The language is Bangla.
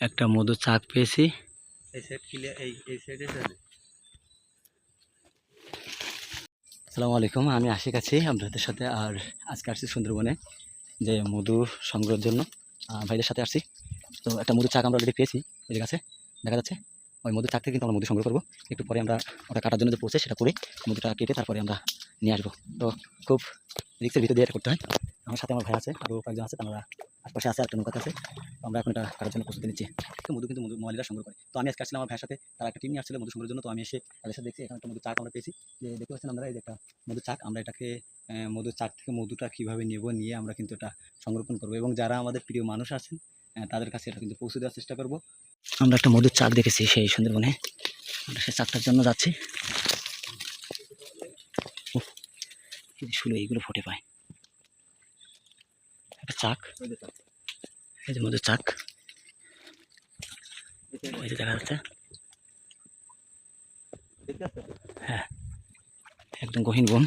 একটা মধু চাক পেয়েছি। আসসালামু আলাইকুম আমি আশিক আছি আপনাদের সাথে আর আজকে আসছি সুন্দরবনে যে মধু সংগ্রহের জন্য। ভাইদের সাথে আসছি। তো একটা মধু চাক আমরা অলরেডি পেয়েছি যে গাছে দেখা যাচ্ছে। ওই মধু চাক থেকে কিন্তু আমরা মধু সংগ্রহ করব। একটু পরে আমরা ওটা কাটার জন্য যে পৌঁছে সেটা করে মধুটা কেটে তারপরে আমরা নিয়ে আসব। তো খুব রিক্সের ভিতর দিয়ে করতে হয়। আমার সাথে আমার ভাই আছে আরও কয়েকজন আছে আশপাশে আছে একটা নৌকাতে আছে। আমরা এখন এটা কাটার জন্য প্রস্তুতি নিচ্ছি। তো মধু কিন্তু মধু মহিলারা সংগ্রহ করে। তো আমি আজকে আসছিলাম আমার ভাইয়ের সাথে, তারা একটা টিম নিয়ে আসছিল মধু সংগ্রহের জন্য। তো আমি এসে তাদের সাথে দেখছি, এখানে একটা মধু চাক আমরা পেয়েছি। যে দেখতে পাচ্ছেন আমরা এই যে একটা মধু চাক, আমরা এটাকে মধু চাক থেকে মধুটা কীভাবে নেব নিয়ে আমরা কিন্তু এটা সংরক্ষণ করব। এবং যারা আমাদের প্রিয় মানুষ আছেন তাদের কাছে এটা কিন্তু পৌঁছে দেওয়ার চেষ্টা করব। আমরা একটা মধুর চাক দেখেছি সেই সুন্দরবনে। আমরা সেই চাকটার জন্য যাচ্ছি। শুলো, এইগুলো ফুটে পায়। চাক এই যে মধু চাক ওই যে দেখা যাচ্ছে হ্যাঁ একদম গহীন বন